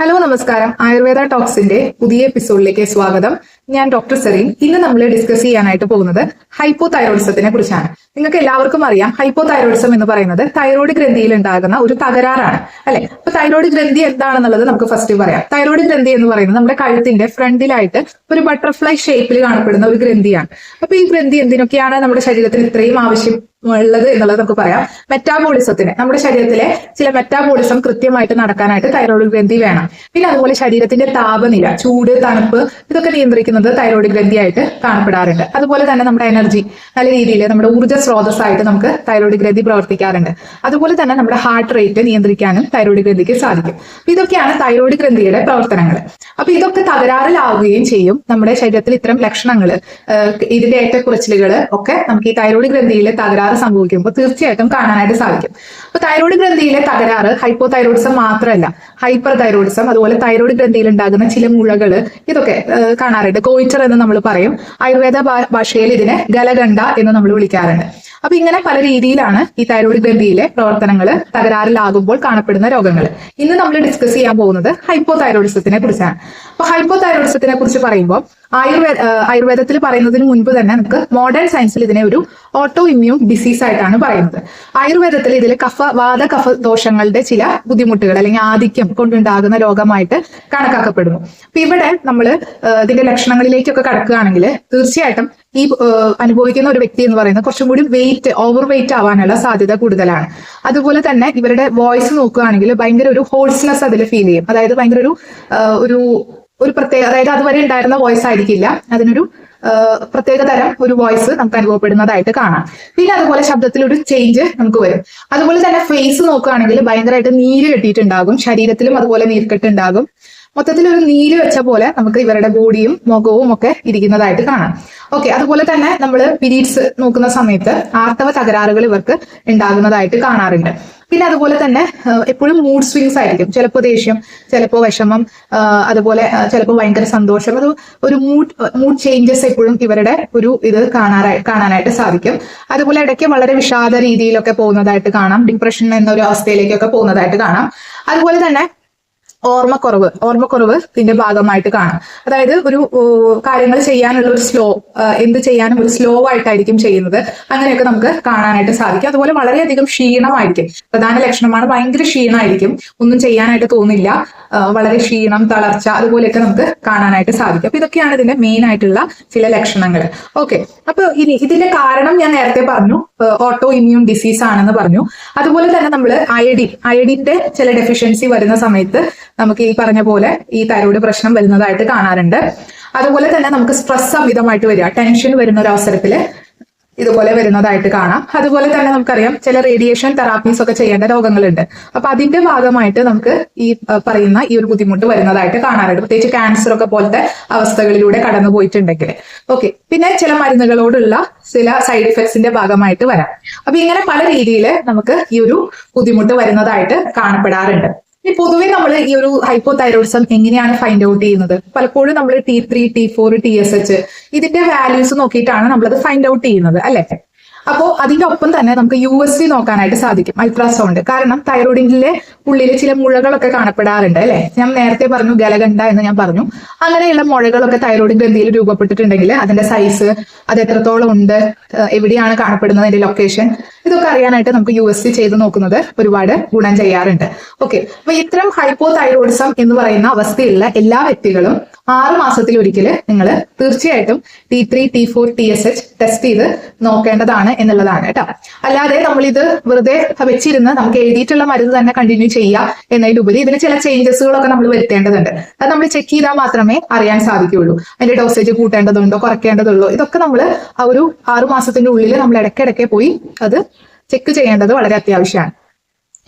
Hello നമസ്കാരം. ആയുർവേദ ടോക്സിന്റെ പുതിയ എപ്പിസോഡിലേക്ക് സ്വാഗതം. ഞാൻ ഡോക്ടർ സെറീൻ. ഇന്ന് നമ്മൾ ഡിസ്കസ് ചെയ്യാനായിട്ട് പോകുന്നത് ഹൈപ്പോ തൈറോയിഡിസത്തിനെ കുറിച്ചാണ്. നിങ്ങൾക്ക് എല്ലാവർക്കും അറിയാം ഹൈപ്പോ തൈറോയിഡിസം എന്ന് പറയുന്നത് തൈറോയ്ഡ് ഗ്രന്ഥിയിൽ ഉണ്ടാകുന്ന ഒരു തകരാറാണ് അല്ലെ? അപ്പൊ തൈറോയ്ഡ് ഗ്രന്ഥി എന്താണെന്നുള്ളത് നമുക്ക് ഫസ്റ്റ് പറയാം. തൈറോയ്ഡ് ഗ്രന്ഥി എന്ന് പറയുന്നത് നമ്മുടെ കഴുത്തിന്റെ ഫ്രണ്ടിലായിട്ട് ഒരു ബട്ടർഫ്ലൈ ഷേപ്പിൽ കാണപ്പെടുന്ന ഒരു ഗ്രന്ഥിയാണ്. അപ്പൊ ഈ ഗ്രന്ഥി എന്തിനൊക്കെയാണ് നമ്മുടെ ശരീരത്തിന് ഇത്രയും ആവശ്യം? ഉള്ളത് എന്നുള്ളത് നമുക്ക് പറയാം. മെറ്റാബോളിസത്തിന് നമ്മുടെ ശരീരത്തിലെ ചില മെറ്റാബോളിസം കൃത്യമായിട്ട് നടക്കാനായിട്ട് തൈറോയിഡ് ഗ്രന്ഥി വേണം. പിന്നെ അതുപോലെ ശരീരത്തിന്റെ താപനില ചൂട് തണുപ്പ് ഇതൊക്കെ നിയന്ത്രിക്കുന്നത് തൈറോയ്ഡ് ഗ്രന്ഥിയായിട്ട് കാണപ്പെടാറുണ്ട്. അതുപോലെ തന്നെ നമ്മുടെ എനർജി നല്ല രീതിയിൽ നമ്മുടെ ഊർജ സ്രോതസ്സായിട്ട് നമുക്ക് തൈറോയിഡ് ഗ്രന്ഥി പ്രവർത്തിക്കാറുണ്ട്. അതുപോലെ തന്നെ നമ്മുടെ ഹാർട്ട് റേറ്റ് നിയന്ത്രിക്കാനും തൈറോയിഡ് ഗ്രന്ഥിക്ക് സാധിക്കും. ഇതൊക്കെയാണ് തൈറോയിഡ് ഗ്രന്ഥിയുടെ പ്രവർത്തനങ്ങൾ അപ്പൊ ഇതൊക്കെ തകരാറിലാവുകയും ചെയ്യും നമ്മുടെ ശരീരത്തിൽ ഇത്തരം ലക്ഷണങ്ങൾ ഇതിന്റെ ഏറ്റക്കുറച്ചിലുകൾ ഒക്കെ നമുക്ക് ഈ തൈറോയിഡ് ഗ്രന്ഥിയിലെ തകരാറ് സംഭവിക്കുമ്പോൾ തീർച്ചയായിട്ടും കാണാനായിട്ട് സാധിക്കും. അപ്പൊ തൈറോയ്ഡ് ഗ്രന്ഥിയിലെ തകരാറ് ഹൈപ്പോ തൈറോയിഡിസം മാത്രമല്ല. ഹൈപ്പർ തൈറോയിഡിസം അതുപോലെ തൈറോയ്ഡ് ഗ്രന്ഥിയിൽ ഉണ്ടാകുന്ന ചില മുഴകൾ ഇതൊക്കെ കാണാറുണ്ട്. കോയിച്ചർ എന്ന് നമ്മൾ പറയും. ആയുർവേദ ഭാഷയിൽ ഇതിനെ ഗലഗണ്ഡ എന്ന് നമ്മൾ വിളിക്കാറുണ്ട്. അപ്പൊ ഇങ്ങനെ പല രീതിയിലാണ് ഈ തൈറോയ്ഡ് ഗ്രന്ഥിയിലെ പ്രവർത്തനങ്ങൾ തകരാറിലാകുമ്പോൾ കാണപ്പെടുന്ന രോഗങ്ങൾ ഇന്ന് നമ്മൾ ഡിസ്കസ് ചെയ്യാൻ പോകുന്നത് ഹൈപ്പോ തൈറോയിഡിസത്തിനെ കുറിച്ചാണ്. അപ്പൊ ഹൈപ്പോ തൈറോയിഡിസത്തിനെ കുറിച്ച് പറയുമ്പോൾ ആയുർവേദ ആയുർവേദത്തിൽ പറയുന്നതിന് മുൻപ് തന്നെ നമുക്ക് മോഡേൺ സയൻസിൽ ഇതിനെ ഒരു ഓട്ടോ ഇമ്മ്യൂൺ ഡിസീസ് ആയിട്ടാണ് പറയുന്നത്. ആയുർവേദത്തിൽ ഇതിൽ കഫ വാദ കഫ ദോഷങ്ങളുടെ ചില ബുദ്ധിമുട്ടുകൾ അല്ലെങ്കിൽ ആധിക്യം കൊണ്ടുണ്ടാകുന്ന രോഗമായിട്ട് കണക്കാക്കപ്പെടുന്നു. അപ്പൊ ഇവിടെ നമ്മൾ ഇതിന്റെ ലക്ഷണങ്ങളിലേക്കൊക്കെ കടക്കുകയാണെങ്കിൽ തീർച്ചയായിട്ടും ഈ അനുഭവിക്കുന്ന ഒരു വ്യക്തി എന്ന് പറയുന്നത് കുറച്ചും കൂടി വെയിറ്റ് ഓവർ വെയിറ്റ് ആവാനുള്ള സാധ്യത കൂടുതലാണ്. അതുപോലെ തന്നെ ഇവരുടെ വോയിസ് നോക്കുകയാണെങ്കിൽ ഭയങ്കര ഒരു ഹോൾസ്നെസ് അതിൽ ഫീൽ ചെയ്യും. അതായത് ഭയങ്കര ഒരു ഒരു ഒരു പ്രത്യേക അതായത് അതുവരെ ഉണ്ടായിരുന്ന വോയിസ് ആയിരിക്കില്ല. അതിനൊരു പ്രത്യേക തരം ഒരു വോയിസ് നമുക്ക് അനുഭവപ്പെടുന്നതായിട്ട് കാണാം. പിന്നെ അതുപോലെ ശബ്ദത്തിൽ ഒരു ചേഞ്ച് നമുക്ക് വരും. അതുപോലെ തന്നെ ഫേസ് നോക്കുകയാണെങ്കിൽ ഭയങ്കരമായിട്ട് നീര് കെട്ടിയിട്ടുണ്ടാകും. ശരീരത്തിലും അതുപോലെ നീർക്കെട്ടുണ്ടാകും മൊത്തത്തിൽ ഒരു നീര് വെച്ച പോലെ നമുക്ക് ഇവരുടെ ബോഡിയും മുഖവും ഒക്കെ ഇരിക്കുന്നതായിട്ട് കാണാം. ഓക്കെ അതുപോലെ തന്നെ നമ്മൾ പിരീഡ്സ് നോക്കുന്ന സമയത്ത് ആർത്തവ തകരാറുകൾ ഇവർക്ക് ഉണ്ടാകുന്നതായിട്ട് കാണാറുണ്ട്. പിന്നെ അതുപോലെ തന്നെ എപ്പോഴും മൂഡ് സ്വിങ്സ് ആയിരിക്കും. ചിലപ്പോൾ ദേഷ്യം ചിലപ്പോൾ വിഷമം അതുപോലെ ചിലപ്പോൾ ഭയങ്കര സന്തോഷം. അത് ഒരു മൂഡ് മൂഡ് ചേഞ്ചസ് എപ്പോഴും ഇവരുടെ ഒരു ഇത് കാണാറായി കാണാനായിട്ട് സാധിക്കും. അതുപോലെ ഇടയ്ക്ക് വളരെ വിഷാദ രീതിയിലൊക്കെ പോകുന്നതായിട്ട് കാണാം. ഡിപ്രഷൻ എന്നൊരു അവസ്ഥയിലേക്കൊക്കെ പോകുന്നതായിട്ട് കാണാം. അതുപോലെ തന്നെ ഓർമ്മക്കുറവ് ഓർമ്മക്കുറവ് ഇതിന്റെ ഭാഗമായിട്ട് കാണാം. അതായത് ഒരു കാര്യങ്ങൾ ചെയ്യാനുള്ള ഒരു സ്ലോ എന്ത് ചെയ്യാനും ഒരു സ്ലോ ആയിട്ടായിരിക്കും ചെയ്യുന്നത്. അങ്ങനെയൊക്കെ നമുക്ക് കാണാനായിട്ട് സാധിക്കും. അതുപോലെ വളരെയധികം ക്ഷീണമായിരിക്കും. പ്രധാന ലക്ഷണമാണ് ഭയങ്കര ക്ഷീണമായിരിക്കും. ഒന്നും ചെയ്യാനായിട്ട് തോന്നില്ല. വളരെ ക്ഷീണം തളർച്ച അതുപോലെയൊക്കെ നമുക്ക് കാണാനായിട്ട് സാധിക്കും. അപ്പൊ ഇതൊക്കെയാണ് ഇതിന്റെ മെയിൻ ആയിട്ടുള്ള ചില ലക്ഷണങ്ങൾ. ഓക്കെ. അപ്പൊ ഇനി ഇതിന്റെ കാരണം ഞാൻ നേരത്തെ പറഞ്ഞു. ഓട്ടോ ഇമ്മ്യൂൺ ഡിസീസ് ആണെന്ന് പറഞ്ഞു. അതുപോലെ തന്നെ നമ്മൾ അയഡിൻ അയഡിന്റെ ചില ഡെഫിഷ്യൻസി വരുന്ന സമയത്ത് നമുക്ക് ഈ പറഞ്ഞ പോലെ ഈ തൈറോയ്ഡ് പ്രശ്നം വരുന്നതായിട്ട് കാണാറുണ്ട്. അതുപോലെ തന്നെ നമുക്ക് സ്ട്രെസ് അമിതമായിട്ട് വരിക ടെൻഷൻ വരുന്ന ഒരു അവസരത്തിൽ ഇതുപോലെ വരുന്നതായിട്ട് കാണാം. അതുപോലെ തന്നെ നമുക്കറിയാം ചില റേഡിയേഷൻ തെറാപ്പീസ് ഒക്കെ ചെയ്യേണ്ട രോഗങ്ങളുണ്ട്. അപ്പൊ അതിന്റെ ഭാഗമായിട്ട് നമുക്ക് ഈ പറയുന്ന ഈ ഒരു ബുദ്ധിമുട്ട് വരുന്നതായിട്ട് കാണാറുണ്ട്. പ്രത്യേകിച്ച് ക്യാൻസർ ഒക്കെ പോലത്തെ അവസ്ഥകളിലൂടെ കടന്നു പോയിട്ടുണ്ടെങ്കിൽ. ഓക്കെ പിന്നെ ചില മരുന്നുകളോടുള്ള ചില സൈഡ് എഫക്ട്സിന്റെ ഭാഗമായിട്ട് വരാം. അപ്പൊ ഇങ്ങനെ പല രീതിയിൽ നമുക്ക് ഈ ഒരു ബുദ്ധിമുട്ട് വരുന്നതായിട്ട് കാണപ്പെടാറുണ്ട്. ഈ പൊതുവെ നമ്മൾ ഈ ഒരു ഹൈപ്പോ തൈറോയിഡിസം എങ്ങനെയാണ് ഫൈൻഡ് ഔട്ട് ചെയ്യുന്നത്? പലപ്പോഴും നമ്മൾ T three T four T S H ഇതിന്റെ വാല്യൂസ് നോക്കിയിട്ടാണ് നമ്മളത് ഫൈൻഡ് ഔട്ട് ചെയ്യുന്നത് അല്ലെ? അപ്പോൾ അതിന്റെ ഒപ്പം തന്നെ നമുക്ക് യു എസ് ഡി നോക്കാനായിട്ട് സാധിക്കും അൾട്രാസൗണ്ട് കാരണം തൈറോയിഡിന്റെ ഉള്ളിൽ ചില മുഴകളൊക്കെ കാണപ്പെടാറുണ്ട് അല്ലെ? ഞാൻ നേരത്തെ പറഞ്ഞു ഗലഗണ്ട എന്ന് ഞാൻ പറഞ്ഞു. അങ്ങനെയുള്ള മുഴകളൊക്കെ തൈറോയിഡ് ഗ്രന്ഥിയിൽ രൂപപ്പെട്ടിട്ടുണ്ടെങ്കിൽ അതിന്റെ സൈസ് അത് എത്രത്തോളം ഉണ്ട് എവിടെയാണ് കാണപ്പെടുന്നത് അതിന്റെ ലൊക്കേഷൻ ഇതൊക്കെ അറിയാനായിട്ട് നമുക്ക് യു എസ് ഡി ചെയ്ത് നോക്കുന്നത് ഒരുപാട് ഗുണം ചെയ്യാറുണ്ട്. ഓക്കെ അപ്പൊ ഇത്തരം ഹൈപ്പോ തൈറോയിഡിസം എന്ന് പറയുന്ന അവസ്ഥയുള്ള എല്ലാ വ്യക്തികളും ആറ് മാസത്തിൽ ഒരിക്കൽ നിങ്ങൾ തീർച്ചയായിട്ടും T three T four T S H test ചെയ്ത് നോക്കേണ്ടതാണ് എന്നുള്ളതാണ് കേട്ടോ. അല്ലാതെ നമ്മളിത് വെറുതെ വെച്ചിരുന്ന് നമുക്ക് എഴുതിയിട്ടുള്ള മരുന്ന് തന്നെ കണ്ടിന്യൂ ചെയ്യുക എന്നതിലുപരി ഇതിന് ചില ചേഞ്ചസുകളൊക്കെ നമ്മൾ വരുത്തേണ്ടതുണ്ട്. അത് നമ്മൾ ചെക്ക് ചെയ്താൽ മാത്രമേ അറിയാൻ സാധിക്കുകയുള്ളൂ. അതിന്റെ ഡോസേജ് കൂട്ടേണ്ടതുണ്ടോ കുറയ്ക്കേണ്ടതുള്ളൂ ഇതൊക്കെ നമ്മൾ ആ ഒരു ആറു മാസത്തിന്റെ ഉള്ളിൽ നമ്മൾ ഇടയ്ക്കിടയ്ക്ക് പോയി അത് ചെക്ക് ചെയ്യേണ്ടത് വളരെ അത്യാവശ്യമാണ്.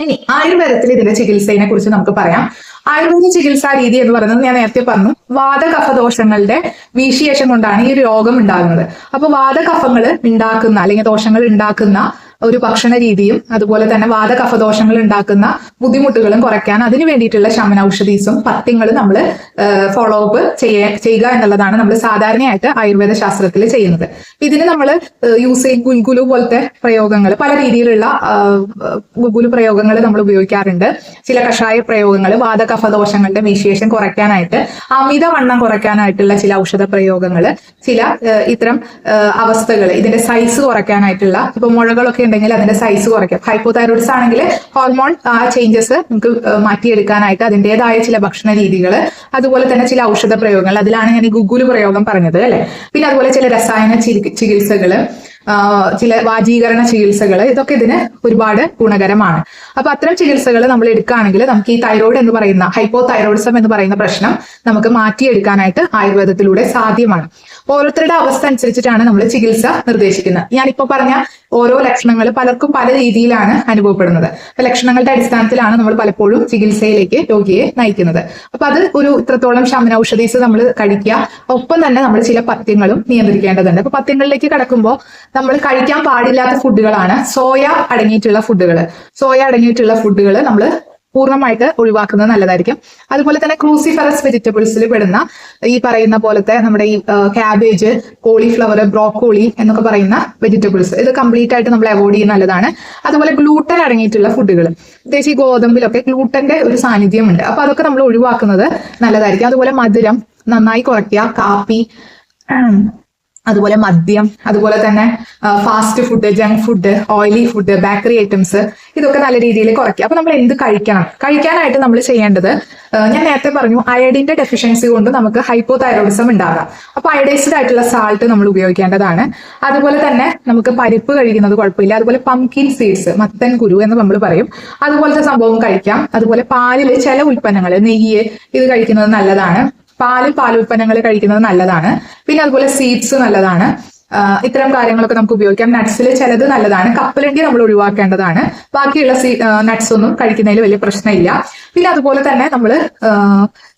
ഇനി ആയുർവേദത്തിൽ ഇതിന്റെ ചികിത്സയെ കുറിച്ച് നമുക്ക് പറയാം. ആയുർവേദ ചികിത്സാ രീതി എന്ന് പറയുന്നത് ഞാൻ നേരത്തെ പറഞ്ഞു വാദകഫദോഷങ്ങളുടെ വീശിയേഷം കൊണ്ടാണ് ഈ രോഗം ഉണ്ടാകുന്നത്. അപ്പൊ വാദകഫങ്ങൾ ഉണ്ടാക്കുന്ന അല്ലെങ്കിൽ ദോഷങ്ങൾ ഉണ്ടാക്കുന്ന ഒരു ഭക്ഷണ രീതിയും അതുപോലെ തന്നെ വാദകഫദോഷങ്ങൾ ഉണ്ടാക്കുന്ന ബുദ്ധിമുട്ടുകളും കുറയ്ക്കാൻ അതിന് വേണ്ടിയിട്ടുള്ള ശമന ഔഷധീസും പത്യങ്ങളും നമ്മൾ ഫോളോ അപ്പ് ചെയ്യുക എന്നുള്ളതാണ് നമ്മൾ സാധാരണയായിട്ട് ആയുർവേദ ശാസ്ത്രത്തിൽ ചെയ്യുന്നത്. ഇതിന് നമ്മൾ യൂസ് ഗുൽഗുലു പോലത്തെ പ്രയോഗങ്ങൾ പല രീതിയിലുള്ള ഗുൽഗുലു പ്രയോഗങ്ങൾ നമ്മൾ ഉപയോഗിക്കാറുണ്ട്. ചില കഷായ പ്രയോഗങ്ങൾ വാദകഫദോഷങ്ങളുടെ വിശേഷം കുറയ്ക്കാനായിട്ട് അമിതവണ്ണം കുറയ്ക്കാനായിട്ടുള്ള ചില ഔഷധ പ്രയോഗങ്ങൾ ചില ഇത്തരം അവസ്ഥകൾ ഇതിന്റെ സൈസ് കുറയ്ക്കാനായിട്ടുള്ള ഇപ്പൊ മുഴകളൊക്കെ ഉണ്ടെങ്കിൽ അതിന്റെ സൈസ് കുറയ്ക്കാം. ഹൈപ്പോതൈറോയിഡ്സ് ആണെങ്കിൽ ഹോർമോൺ ചേഞ്ചസ് നമുക്ക് മാറ്റിയെടുക്കാനായിട്ട് അതിന്റെതായ ചില ഭക്ഷണ രീതികൾ അതുപോലെ തന്നെ ചില ഔഷധ പ്രയോഗങ്ങൾ അതിലാണ് ഞാൻ ഈ ഗുഗുൽ പ്രയോഗം പറഞ്ഞത് അല്ലെ? പിന്നെ അതുപോലെ ചില രസായന ചികിത്സകൾ ചില വാജീകരണ ചികിത്സകൾ ഇതൊക്കെ ഇതിന് ഒരുപാട് ഗുണകരമാണ്. അപ്പൊ അത്തരം ചികിത്സകൾ നമ്മൾ എടുക്കുകയാണെങ്കിൽ നമുക്ക് ഈ തൈറോയിഡ് എന്ന് പറയുന്ന ഹൈപ്പോ തൈറോയിഡിസം എന്ന് പറയുന്ന പ്രശ്നം നമുക്ക് മാറ്റിയെടുക്കാനായിട്ട് ആയുർവേദത്തിലൂടെ സാധ്യമാണ്. ഓരോരുത്തരുടെ അവസ്ഥ അനുസരിച്ചിട്ടാണ് നമ്മൾ ചികിത്സ നിർദ്ദേശിക്കുന്നത്. ഞാനിപ്പോ പറഞ്ഞ ഓരോ ലക്ഷണങ്ങൾ പലർക്കും പല രീതിയിലാണ് അനുഭവപ്പെടുന്നത്. അപ്പൊ ലക്ഷണങ്ങളുടെ അടിസ്ഥാനത്തിലാണ് നമ്മൾ പലപ്പോഴും ചികിത്സയിലേക്ക് രോഗിയെ നയിക്കുന്നത്. അപ്പൊ അത് ഒരു ഇത്രത്തോളം ശമന ഔഷധീസ് നമ്മൾ കഴിക്കുക. ഒപ്പം തന്നെ നമ്മൾ ചില പഥ്യങ്ങളും നിയന്ത്രിക്കേണ്ടതുണ്ട്. അപ്പൊ പഥ്യങ്ങളിലേക്ക് കടക്കുമ്പോൾ നമ്മൾ കഴിക്കാൻ പാടില്ലാത്ത ഫുഡുകളാണ് സോയ അടങ്ങിയിട്ടുള്ള ഫുഡുകൾ സോയ അടങ്ങിയിട്ടുള്ള ഫുഡുകൾ നമ്മൾ പൂർണമായിട്ട് ഒഴിവാക്കുന്നത് നല്ലതായിരിക്കും. അതുപോലെ തന്നെ ക്രൂസിഫറസ് വെജിറ്റബിൾസിൽ പെടുന്ന ഈ പറയുന്ന പോലത്തെ നമ്മുടെ ഈ ക്യാബേജ് കോളിഫ്ലവർ ബ്രോക്കോളി എന്നൊക്കെ പറയുന്ന വെജിറ്റബിൾസ് ഇത് കംപ്ലീറ്റ് ആയിട്ട് നമ്മൾ അവോയ്ഡ് ചെയ്യുന്ന നല്ലതാണ്. അതുപോലെ ഗ്ലൂട്ടൻ അടങ്ങിയിട്ടുള്ള ഫുഡുകൾ പ്രത്യേകിച്ച് ഈ ഗോതമ്പിലൊക്കെ ഗ്ലൂട്ടന്റെ ഒരു സാന്നിധ്യമുണ്ട്. അപ്പൊ അതൊക്കെ നമ്മൾ ഒഴിവാക്കുന്നത് നല്ലതായിരിക്കും. അതുപോലെ മധുരം നന്നായി കുറയ്ക്കുക. കാപ്പി അതുപോലെ മദ്യം അതുപോലെ തന്നെ fast food junk food oily food bakery items ഇതൊക്കെ നല്ല രീതിയിൽ കുറയ്ക്കുക. അപ്പൊ നമ്മൾ എന്ത് കഴിക്കണം? കഴിക്കാനായിട്ട് നമ്മൾ ചെയ്യേണ്ടത് ഞാൻ നേരത്തെ പറഞ്ഞു അയഡിന്റെ ഡെഫിഷ്യൻസി കൊണ്ട് നമുക്ക് ഹൈപ്പോ തൈറോയിഡിസം ഉണ്ടാകാം. അപ്പൊ അയഡൈസ്ഡ് ആയിട്ടുള്ള സാൾട്ട് നമ്മൾ ഉപയോഗിക്കേണ്ടതാണ്. അതുപോലെ തന്നെ നമുക്ക് പരിപ്പ് കഴിക്കുന്നത് കുഴപ്പമില്ല. അതുപോലെ പംകിൻ സീഡ്സ് മത്തൻ കുരു എന്ന് നമ്മൾ പറയും. അതുപോലത്തെ സംഭവം കഴിക്കാം. അതുപോലെ പാലിൽ ചില ഉൽപ്പന്നങ്ങൾ നെയ്യ് ഇത് കഴിക്കുന്നത് നല്ലതാണ്. പാലും പാലുൽപ്പന്നങ്ങൾ കഴിക്കുന്നത് നല്ലതാണ്. പിന്നെ അതുപോലെ സീഡ്സ് നല്ലതാണ്. ഇത്തരം കാര്യങ്ങളൊക്കെ നമുക്ക് ഉപയോഗിക്കാം. നട്ട്സിൽ ചിലത് നല്ലതാണ്. കപ്പലണ്ടി നമ്മൾ ഒഴിവാക്കേണ്ടതാണ്. ബാക്കിയുള്ള സീ നട്ട്സ് ഒന്നും കഴിക്കുന്നതിൽ വലിയ പ്രശ്നമില്ല. പിന്നെ അതുപോലെ തന്നെ നമ്മൾ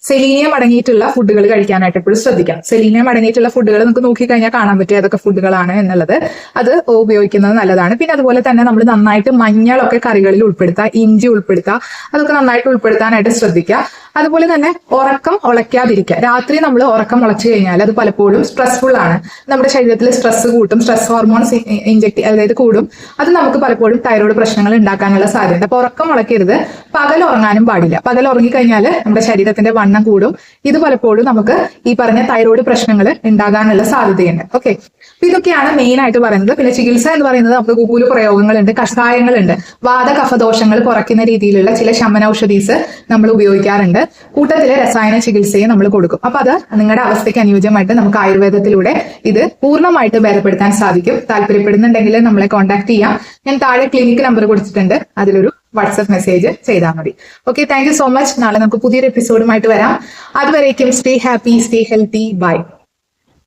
സെലീനിയം അടങ്ങിയിട്ടുള്ള ഫുഡുകൾ കഴിക്കാനായിട്ട് എപ്പോഴും ശ്രദ്ധിക്കാം സെലീനിയം അടങ്ങിയിട്ടുള്ള ഫുഡുകൾ നമുക്ക് നോക്കിക്കഴിഞ്ഞാൽ കാണാൻ പറ്റും ഏതൊക്കെ ഫുഡുകളാണ് എന്നുള്ളത് അത് ഉപയോഗിക്കുന്നത് നല്ലതാണ്. പിന്നെ അതുപോലെ തന്നെ നമ്മൾ നന്നായിട്ട് മഞ്ഞളൊക്കെ കറികളിൽ ഉൾപ്പെടുത്തുക ഇഞ്ചി ഉൾപ്പെടുത്തുക അതൊക്കെ നന്നായിട്ട് ഉൾപ്പെടുത്താനായിട്ട് ശ്രദ്ധിക്കുക. അതുപോലെ തന്നെ ഉറക്കം ഉളയ്ക്കാതിരിക്കുക. രാത്രി നമ്മൾ ഉറക്കം ഉളച്ചു കഴിഞ്ഞാൽ അത് പലപ്പോഴും സ്ട്രെസ്ഫുൾ ആണ്. നമ്മുടെ ശരീരത്തിൽ സ്ട്രെസ് കൂട്ടും സ്ട്രെസ് ഹോർമോൺസ് ഇഞ്ചക്ട് അതായത് കൂടും. അത് നമുക്ക് പലപ്പോഴും തൈറോയ്ഡ് പ്രശ്നങ്ങൾ ഉണ്ടാക്കാനുള്ള സാധ്യത. അപ്പൊ ഉറക്കം ഉളക്കരുത് പകൽ ഉറങ്ങാനും പാടില്ല. പകൽ ഉറങ്ങിക്കഴിഞ്ഞാൽ നമ്മുടെ ശരീരത്തിന്റെ വണ്ണം കൂടും. ഇത് പലപ്പോഴും നമുക്ക് ഈ പറഞ്ഞ തൈറോയ്ഡ് പ്രശ്നങ്ങൾ ഉണ്ടാകാനുള്ള സാധ്യതയുണ്ട്. ഓക്കെ ഇതൊക്കെയാണ് മെയിൻ ആയിട്ട് പറയുന്നത്. പിന്നെ ചികിത്സ എന്ന് പറയുന്നത് നമുക്ക് പ്രയോഗങ്ങൾ പ്രയോഗങ്ങളുണ്ട് കഷായങ്ങളുണ്ട്. വാദകഫദോഷങ്ങൾ കുറയ്ക്കുന്ന രീതിയിലുള്ള ചില ശമനൌഷധീസ് നമ്മൾ ഉപയോഗിക്കാറുണ്ട്. കൂട്ടത്തിലെ രസായന ചികിത്സയും നമ്മൾ കൊടുക്കും. അപ്പൊ അത് നിങ്ങളുടെ അവസ്ഥയ്ക്ക് അനുയോജ്യമായിട്ട് നമുക്ക് ആയുർവേദത്തിലൂടെ ഇത് പൂർണമായിട്ട് ഭേദപ്പെടുത്താൻ സാധിക്കും. താല്പര്യപ്പെടുന്നുണ്ടെങ്കിൽ നമ്മളെ കോൺടാക്ട് ചെയ്യാം. ഞാൻ താഴെ ക്ലിനിക് നമ്പർ കൊടുത്തിട്ടുണ്ട്. അതിലൊരു വാട്സപ്പ് മെസ്സേജ് ചെയ്താൽ മതി. Okay thank you so much നാളെ നമുക്ക് പുതിയൊരു എപ്പിസോഡുമായിട്ട് വരാം. അതുവരേക്കും stay happy stay healthy bye